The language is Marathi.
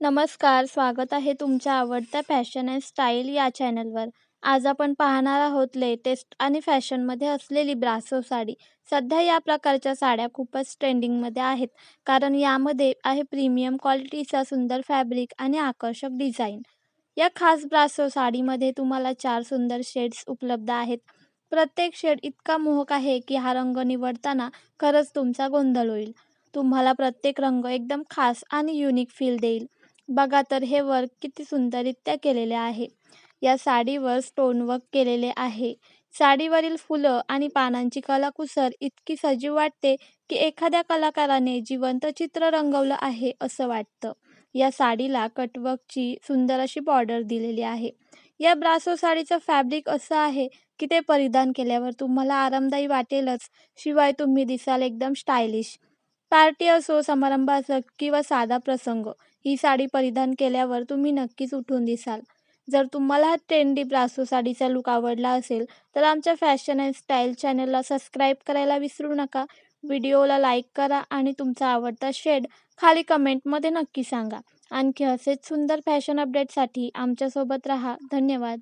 नमस्कार स्वागत आहे तुमच्या आवडत्या फॅशन अँड स्टाईल या चॅनलवर. आज आपण पाहणार आहोत लेटेस्ट आणि फॅशनमध्ये असलेली ब्रासो साडी. सध्या या प्रकारच्या साड्या खूपच ट्रेंडिंगमध्ये आहेत कारण यामध्ये आहे प्रीमियम क्वालिटीचा सुंदर फॅब्रिक आणि आकर्षक डिझाईन. या खास ब्रासो साडीमध्ये तुम्हाला चार सुंदर शेड्स उपलब्ध आहेत. प्रत्येक शेड इतका मोहक आहे की हा रंग निवडताना खरंच तुमचा गोंधळ होईल. तुम्हाला प्रत्येक रंग एकदम खास आणि युनिक फील देईल. बघा तर हे वर्क किती सुंदररित्या केलेले आहे. या साडीवर स्टोनवर्क केलेले आहे. साडीवरील फुलं आणि पानांची कलाकुसर इतकी सजीव वाटते की एखाद्या कलाकाराने जिवंत चित्र रंगवलं आहे असं वाटतं. या साडीला कटवर्कची सुंदर अशी बॉर्डर दिलेली आहे. या ब्रासो साडीचं फॅब्रिक असं आहे की ते परिधान केल्यावर तुम्हाला आरामदायी वाटेलच शिवाय तुम्ही दिसाल एकदम स्टायलिश पार्टी असो समारंभ असो किंवा साधा प्रसंग ही साडी परिधान केल्यावर तुम्ही नक्कीच उठून दिसाल. जर तुम्हाला हा ट्रेंडी ब्रासो साडीचा लुक आवडला असेल तर आमच्या फॅशन अँड स्टाईल चॅनलला सबस्क्राईब करायला विसरू नका. व्हिडिओला लाईक करा आणि तुमचा आवडता शेड खाली कमेंटमध्ये नक्की सांगा. आणखी असेच सुंदर फॅशन अपडेटसाठी आमच्यासोबत रहा. धन्यवाद.